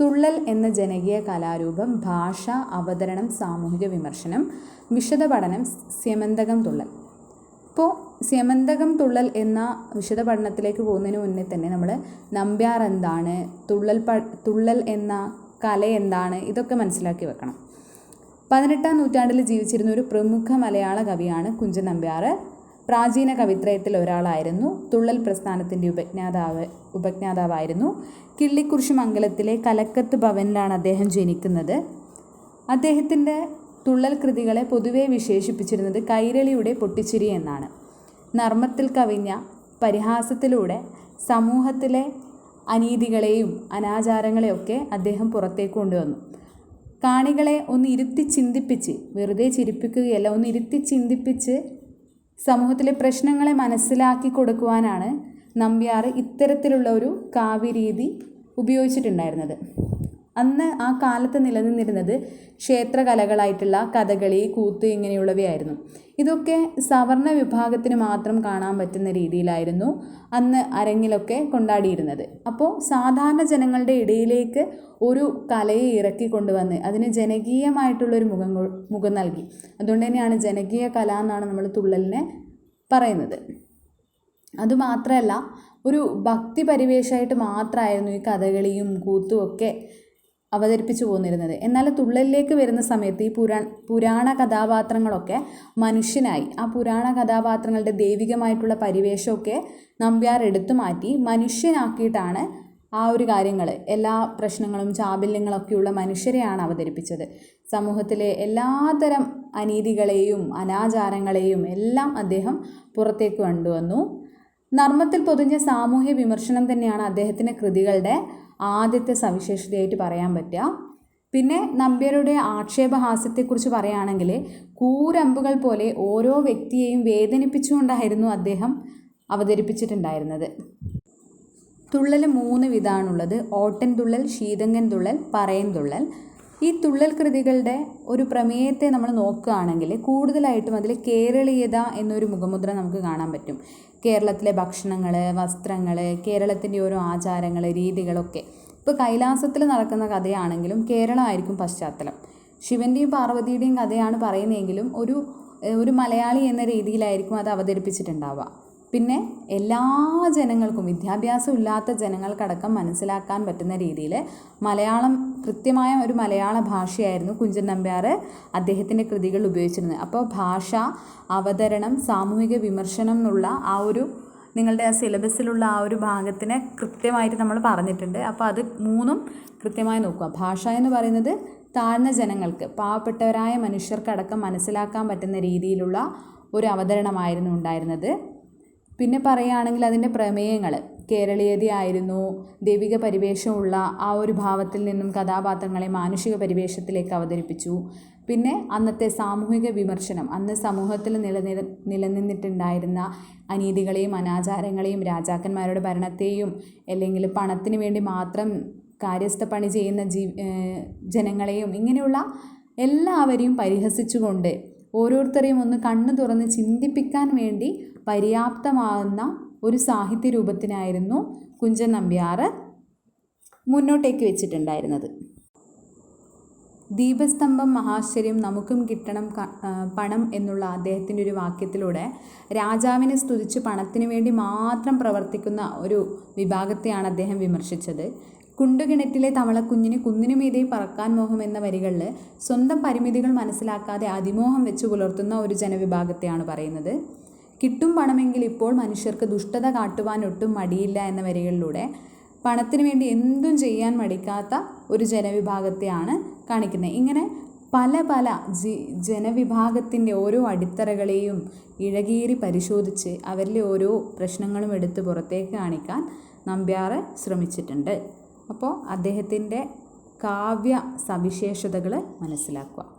തുള്ളൽ എന്ന ജനകീയ കലാരൂപം ഭാഷ അവതരണം സാമൂഹിക വിമർശനം വിശദ പഠനം സ്യമന്തകം തുള്ളൽ. ഇപ്പോൾ സ്യമന്തകം തുള്ളൽ എന്ന വിശദ പഠനത്തിലേക്ക് പോകുന്നതിന് മുന്നേ തന്നെ നമ്മൾ നമ്പ്യാർ എന്താണ് തുള്ളൽ പ തുള്ളൽ എന്ന കല എന്താണ് ഇതൊക്കെ മനസ്സിലാക്കി വെക്കണം. പതിനെട്ടാം നൂറ്റാണ്ടിൽ ജീവിച്ചിരുന്ന ഒരു പ്രമുഖ മലയാള കവിയാണ് കുഞ്ചൻ നമ്പ്യാർ. പ്രാചീന കവിത്രയത്തിൽ ഒരാളായിരുന്നു. തുള്ളൽ പ്രസ്ഥാനത്തിന്റെ ഉപജ്ഞാതാവ് ഉപജ്ഞാതാവായിരുന്നു. കിള്ളിക്കുറിശി മംഗലത്തിലെ കലക്കത്ത് ഭവനിലാണ് അദ്ദേഹം ജനിക്കുന്നത്. അദ്ദേഹത്തിന്റെ തുള്ളൽ കൃതികളെ പൊതുവെ വിശേഷിപ്പിച്ചിരുന്നത് കൈരളിയുടെ പൊട്ടിച്ചിരി എന്നാണ്. നർമ്മത്തിൽ കവിഞ്ഞ പരിഹാസത്തിലൂടെ സമൂഹത്തിലെ അനീതികളെയും അനാചാരങ്ങളെയൊക്കെ അദ്ദേഹം പുറത്തേക്ക് കൊണ്ടുവന്നു. കാണികളെ ഒന്ന് ഇരുത്തി ചിന്തിപ്പിച്ച് വെറുതെ ചിരിപ്പിക്കുകയല്ല ഒന്ന് ഇരുത്തി ചിന്തിപ്പിച്ച് സമൂഹത്തിലെ പ്രശ്നങ്ങളെ മനസ്സിലാക്കി കൊടുക്കുവാനാണ് നമ്പ്യാർ ഇത്തരത്തിലുള്ള ഒരു കാവ്യരീതി ഉപയോഗിച്ചിട്ടുണ്ടായിരുന്നത്. അന്ന് ആ കാലത്ത് നിലനിന്നിരുന്നത് ക്ഷേത്രകലകളായിട്ടുള്ള കഥകളി കൂത്ത് ഇങ്ങനെയുള്ളവയായിരുന്നു. ഇതൊക്കെ സവർണ വിഭാഗത്തിന് മാത്രം കാണാൻ പറ്റുന്ന രീതിയിലായിരുന്നു അന്ന് അരങ്ങിലൊക്കെ കൊണ്ടാടിയിരുന്നത്. അപ്പോൾ സാധാരണ ജനങ്ങളുടെ ഇടയിലേക്ക് ഒരു കലയെ ഇറക്കി കൊണ്ടുവന്ന് അതിന് ജനകീയമായിട്ടുള്ളൊരു മുഖം മുഖം നൽകി. അതുകൊണ്ട് തന്നെയാണ് ജനകീയ കല എന്നാണ് നമ്മൾ തുള്ളലിനെ പറയുന്നത്. അതുമാത്രമല്ല ഒരു ഭക്തി പരിവേഷമായിട്ട് മാത്രമായിരുന്നു ഈ കഥകളിയും കൂത്തും ഒക്കെ അവതരിപ്പിച്ചു പോന്നിരുന്നത്. എന്നാൽ തുള്ളലിലേക്ക് വരുന്ന സമയത്ത് ഈ പുരാ പുരാണ കഥാപാത്രങ്ങളൊക്കെ മനുഷ്യനായി. ആ പുരാണ കഥാപാത്രങ്ങളുടെ ദൈവികമായിട്ടുള്ള പരിവേഷമൊക്കെ നമ്പ്യാർ എടുത്തു മാറ്റി മനുഷ്യനാക്കിയിട്ടാണ് ആ ഒരു കാര്യങ്ങൾ എല്ലാ പ്രശ്നങ്ങളും ചാബല്യങ്ങളൊക്കെയുള്ള മനുഷ്യരെയാണ് അവതരിപ്പിച്ചത്. സമൂഹത്തിലെ എല്ലാതരം അനീതികളെയും അനാചാരങ്ങളെയും എല്ലാം അദ്ദേഹം പുറത്തേക്ക് കൊണ്ടുവന്നു. നർമ്മത്തിൽ പൊതിഞ്ഞ സാമൂഹ്യ വിമർശനം തന്നെയാണ് അദ്ദേഹത്തിന്റെ കൃതികളുടെ ആദ്യത്തെ സവിശേഷതയായിട്ട് പറയാൻ പറ്റുക. പിന്നെ നമ്പ്യാരുടെ ആക്ഷേപഹാസ്യത്തെക്കുറിച്ച് പറയുകയാണെങ്കിൽ കൂരമ്പുകൾ പോലെ ഓരോ വ്യക്തിയെയും വേദനിപ്പിച്ചുകൊണ്ടായിരുന്നു അദ്ദേഹം അവതരിപ്പിച്ചിട്ടുണ്ടായിരുന്നത്. തുള്ളൽ മൂന്ന് വിധമാണുള്ളത് ഓട്ടൻ തുള്ളൽ ശീതങ്കൻ തുള്ളൽ പറയൻ തുള്ളൽ. ഈ തുള്ളൽ കൃതികളുടെ ഒരു പ്രമേയത്തെ നമ്മൾ നോക്കുകയാണെങ്കിൽ കൂടുതലായിട്ടും അതിൽ കേരളീയത എന്നൊരു മുഖമുദ്ര നമുക്ക് കാണാൻ പറ്റും. കേരളത്തിലെ ഭക്ഷണങ്ങൾ വസ്ത്രങ്ങൾ കേരളത്തിന്റെ ഓരോ ആചാരങ്ങൾ രീതികളൊക്കെ. ഇപ്പോൾ കൈലാസത്തിൽ നടക്കുന്ന കഥയാണെങ്കിലും കേരളമായിരിക്കും പശ്ചാത്തലം. ശിവന്റെയും പാർവതിയുടെയും കഥയാണ് പറയുന്നതെങ്കിലും ഒരു ഒരു മലയാളി എന്ന രീതിയിലായിരിക്കും അത് അവതരിപ്പിച്ചിട്ടുണ്ടാവുക. പിന്നെ എല്ലാ ജനങ്ങൾക്കും വിദ്യാഭ്യാസം ഇല്ലാത്ത ജനങ്ങൾക്കടക്കം മനസ്സിലാക്കാൻ പറ്റുന്ന രീതിയിൽ മലയാളം കൃത്യമായ ഒരു മലയാള ഭാഷയായിരുന്നു കുഞ്ചൻ നമ്പ്യാർ അദ്ദേഹത്തിന്റെ കൃതികൾ ഉപയോഗിച്ചിരുന്നത്. അപ്പോൾ ഭാഷ അവതരണം സാമൂഹിക വിമർശനം എന്നുള്ള ആ ഒരു നിങ്ങളുടെ ആ സിലബസിലുള്ള ആ ഒരു ഭാഗത്തിനെ കൃത്യമായിട്ട് നമ്മൾ പറഞ്ഞിട്ടുണ്ട്. അപ്പോൾ അത് മൂന്നും കൃത്യമായി നോക്കുക. ഭാഷ എന്ന് പറയുന്നത് താഴ്ന്ന ജനങ്ങൾക്ക് പാവപ്പെട്ടവരായ മനുഷ്യർക്കടക്കം മനസ്സിലാക്കാൻ പറ്റുന്ന രീതിയിലുള്ള ഒരു അവതരണമായിരുന്നു ഉണ്ടായിരുന്നത്. പിന്നെ പറയുകയാണെങ്കിൽ അതിന്റെ പ്രമേയങ്ങൾ. കേരളീയതയായിരുന്നു ദൈവിക പരിവേഷമുള്ള ആ ഒരു ഭാവത്തിൽ നിന്നും കഥാപാത്രങ്ങളെ മാനുഷിക പരിവേഷത്തിലേക്ക് അവതരിപ്പിച്ചു. പിന്നെ അന്നത്തെ സാമൂഹിക വിമർശനം അന്ന് സമൂഹത്തിൽ നിലനിൽ നിലനിന്നിട്ടുണ്ടായിരുന്ന അനീതികളെയും അനാചാരങ്ങളെയും രാജാക്കന്മാരുടെ ഭരണത്തെയും അല്ലെങ്കിൽ പണത്തിന് വേണ്ടി മാത്രം കാര്യസ്ഥ പണി ചെയ്യുന്ന ജീ ജനങ്ങളെയും ഇങ്ങനെയുള്ള എല്ലാവരെയും പരിഹസിച്ചുകൊണ്ട് ഓരോരുത്തരെയും ഒന്ന് കണ്ണു തുറന്ന് ചിന്തിപ്പിക്കാൻ വേണ്ടി പര്യാപ്തമാകുന്ന ഒരു സാഹിത്യ രൂപത്തിനായിരുന്നു കുഞ്ചൻ നമ്പ്യാർ മുന്നോട്ടേക്ക് വെച്ചിട്ടുണ്ടായിരുന്നത്. ദീപസ്തംഭം മഹാശ്ചര്യം നമുക്കും കിട്ടണം പണം എന്നുള്ള അദ്ദേഹത്തിന്റെ ഒരു വാക്യത്തിലൂടെ രാജാവിനെ സ്തുതിച്ച് പണത്തിന് വേണ്ടി മാത്രം പ്രവർത്തിക്കുന്ന ഒരു വിഭാഗത്തെയാണ് അദ്ദേഹം വിമർശിച്ചത്. കുണ്ടുകിണറ്റിലെ തവളക്കുഞ്ഞിന് കുന്നിനുമീതെ പറക്കാൻ മോഹം എന്ന വരികളിൽ സ്വന്തം പരിമിതികൾ മനസ്സിലാക്കാതെ അതിമോഹം വെച്ച് പുലർത്തുന്ന ഒരു ജനവിഭാഗത്തെയാണ് പറയുന്നത്. കിട്ടും പണമെങ്കിൽ ഇപ്പോൾ മനുഷ്യർക്ക് ദുഷ്ടത കാട്ടുവാൻ ഒട്ടും മടിയില്ല എന്ന വരികളിലൂടെ പണത്തിന് വേണ്ടി എന്തും ചെയ്യാൻ മടിക്കാത്ത ഒരു ജനവിഭാഗത്തെയാണ് കാണിക്കുന്നത്. ഇങ്ങനെ പല പല ജി ജനവിഭാഗത്തിന്റെ ഓരോ അടിത്തറകളെയും ഇഴകീറി പരിശോധിച്ച് അവരിലെ ഓരോ പ്രശ്നങ്ങളും എടുത്ത് പുറത്തേക്ക് കാണിക്കാൻ നമ്പ്യാർ ശ്രമിച്ചിട്ടുണ്ട്. അപ്പോൾ അദ്ദേഹത്തിന്റെ കാവ്യ സവിശേഷതകൾ മനസ്സിലാക്കുക.